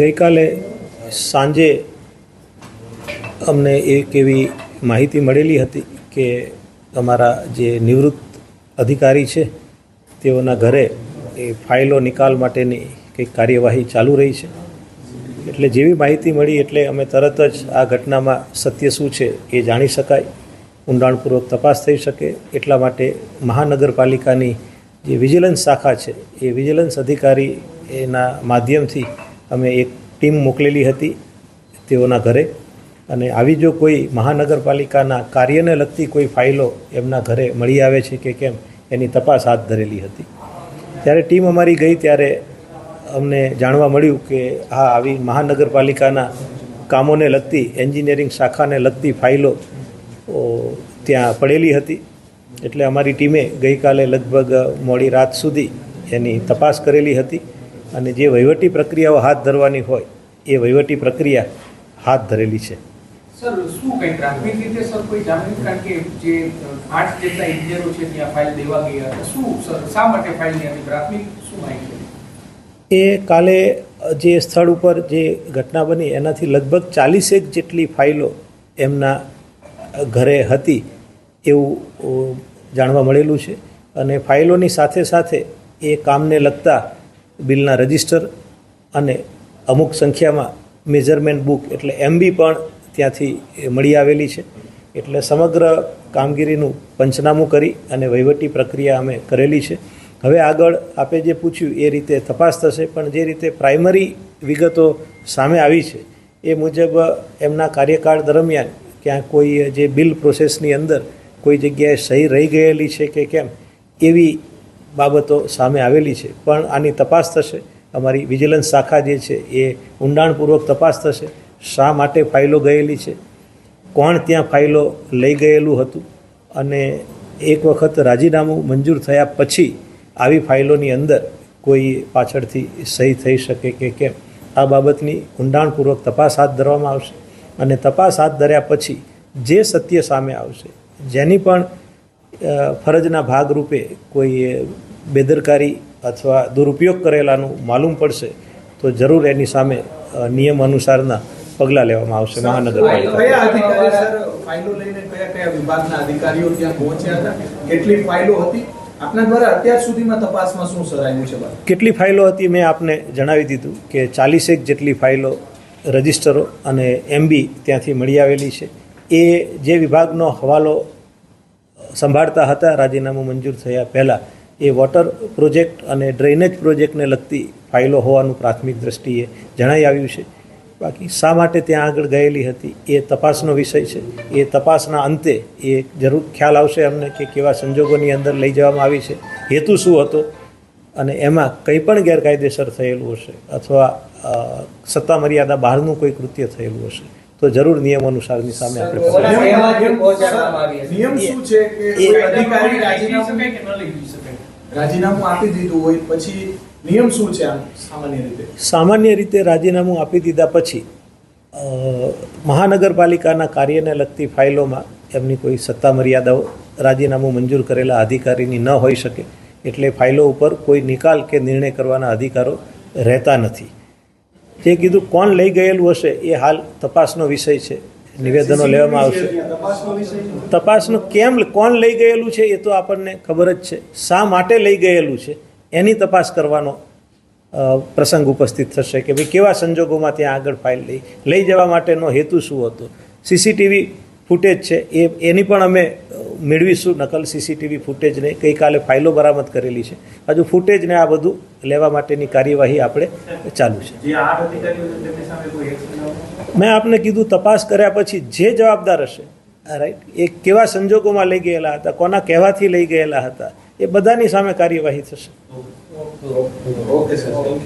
ગઈકાલે સાંજે અમને એક એવી માહિતી મળેલી હતી કે અમારા જે નિવૃત્ત અધિકારી છે, તેઓના ઘરે એ ફાઇલો નિકાલ માટેની કંઈક કાર્યવાહી ચાલુ રહી છે. એટલે જેવી માહિતી મળી એટલે અમે તરત જ આ ઘટનામાં સત્ય શું છે એ જાણી શકાય, ઊંડાણપૂર્વક તપાસ થઈ શકે, એટલા માટે મહાનગરપાલિકાની જે વિજિલન્સ શાખા છે, એ વિજિલન્સ અધિકારી એના માધ્યમથી અમે એક ટીમ મોકલેલી હતી તેઓના ઘરે. અને આવી જો કોઈ મહાનગરપાલિકાના કાર્યને લગતી કોઈ ફાઇલો એમના ઘરે મળી આવે છે કે કેમ, એની તપાસ હાથ ધરેલી હતી. ત્યારે ટીમ અમારી ગઈ ત્યારે અમને જાણવા મળ્યું કે હા આવી મહાનગરપાલિકાના કામોને લગતી, એન્જિનિયરિંગ શાખાને લગતી ફાઇલો ત્યાં પડેલી હતી. એટલે અમારી ટીમે ગઈકાલે લગભગ મોડી રાત સુધી એની તપાસ કરેલી હતી અને જે વહીવટી પ્રક્રિયાઓ હાથ ધરવાની હોય એ વહીવટી પ્રક્રિયા હાથ ધરેલી છે. એ કાલે જે સ્થળ ઉપર જે ઘટના બની એનાથી લગભગ ચાલીસેક જેટલી ફાઇલો એમના ઘરે હતી. એવું જાણવા મળેલું છે. અને ફાઇલોની સાથે સાથે એ કામને લગતા બિલના રજિસ્ટર અને અમુક સંખ્યામાં મેઝરમેન્ટ બુક એટલે એમબી પણ ત્યાંથી મળી આવેલી છે. એટલે સમગ્ર કામગીરીનું પંચનામું કરી અને વહીવટી પ્રક્રિયા અમે કરેલી છે. હવે આગળ આપે જે પૂછ્યું એ રીતે તપાસ થશે, પણ જે રીતે પ્રાઇમરી વિગતો સામે આવી છે, એ મુજબ એમના કાર્યકાળ દરમિયાન ક્યાં કોઈ જે બિલ પ્રોસેસની અંદર કોઈ જગ્યાએ સહી રહી ગયેલી છે કે કેમ, એવી બાબતો સામે આવેલી છે. પણ આની તપાસ થશે. અમારી વિજિલન્સ શાખા જે છે એ ઊંડાણપૂર્વક તપાસ થશે. શા માટે ફાઇલો ગયેલી છે? કોણ ત્યાં ફાઇલો લઈ ગયેલું હતું? અને એક વખત રાજીનામું મંજૂર થયા પછી આવી ફાઇલોની અંદર કોઈ પાછળથી સહી થઈ શકે કે કેમ? આ બાબતની ઊંડાણપૂર્વક તપાસ હાથ ધરવામાં આવશે. અને તપાસ હાથ ધર્યા પછી જે સત્ય સામે આવશે જેની પણ ફરજના ભાગરૂપે કોઈ બેદરકારી અથવા દુરુપયોગ કરેલાનું માલુમ પડશે તો જરૂર એની સામે નિયમ અનુસારના પગલાં લેવામાં આવશે મહાનગરપાલિકા કેટલી ફાઇલો હતી મેં આપને જણાવી દીધું કે ચાલીસેક જેટલી ફાઇલો રજિસ્ટરો અને એમબી ત્યાંથી મળી આવેલી છે. એ જે વિભાગનો હવાલો સંભાળતા હતા, રાજીનામું મંજૂર થયા પહેલાં, એ વોટર પ્રોજેક્ટ અને ડ્રેનેજ પ્રોજેક્ટને લગતી ફાઇલો હોવાનું પ્રાથમિક દ્રષ્ટિએ જણાઈ આવ્યું છે. બાકી શા માટે ત્યાં આગળ ગયેલી હતી, એ તપાસનો વિષય છે. એ તપાસના અંતે એ જરૂર ખ્યાલ આવશે અમને કે કેવા સંજોગોની અંદર લઈ જવામાં આવી છે. હેતુ શું હતો? અને એમાં કંઈ પણ ગેરકાયદેસર થયેલું હશે અથવા સત્તા મર્યાદા બહારનું કોઈ કૃત્ય થયેલું હશે. તો જરૂર નિયમ અનુસારની સામે આપણે નિયમ શું છે કે અધિકારી રાજીનામું શકાય કે ન લઈ જઈ રાજીનામું આપી દીધું હોય પછી નિયમ શું છે આમ સામાન્ય રીતે? સામાન્ય રીતે રાજીનામું આપી દીધા પછી મહાનગરપાલિકાના કાર્યને લગતી ફાઇલોમાં એમની કોઈ સત્તા મર્યાદાઓ રાજીનામું મંજૂર કરેલા અધિકારીની ન હોઈ શકે એટલે ફાઇલો ઉપર કોઈ નિકાલ કે નિર્ણય કરવાના અધિકારો રહેતા નથી. જે કીધું કોણ લઈ ગયેલું હશે એ હાલ તપાસનો વિષય છે. નિવેદનો લેવામાં આવશે. તપાસનો તપાસનું કેમ કોણ લઈ ગયેલું છે એ તો આપણને ખબર જ છે. શા માટે લઈ ગયેલું છે એની તપાસ કરવાનો પ્રસંગ ઉપસ્થિત થશે કે ભાઈ કેવા સંજોગોમાં ત્યાં આગળ ફાઇલ લઈ લઈ જવા માટેનો હેતુ શું હતો? સીસીટીવી ફૂટેજ છે. એ એની પણ અમે મેળવીશું નકલ સીસીટીવી ફૂટેજને. ગઈકાલે ફાઇલો બરામદ કરેલી છે. હજુ ફૂટેજને આ બધું લેવા માટેની કાર્યવાહી આપણે ચાલુ છે. મેં આપને કીધું તપાસ કર્યા પછી જે જવાબદાર હશે રાઈટ એ કેવા સંજોગોમાં લઈ ગયેલા હતા કોના કહેવાથી લઈ ગયેલા હતા એ બધાની સામે કાર્યવાહી થશે. Okay sir thank you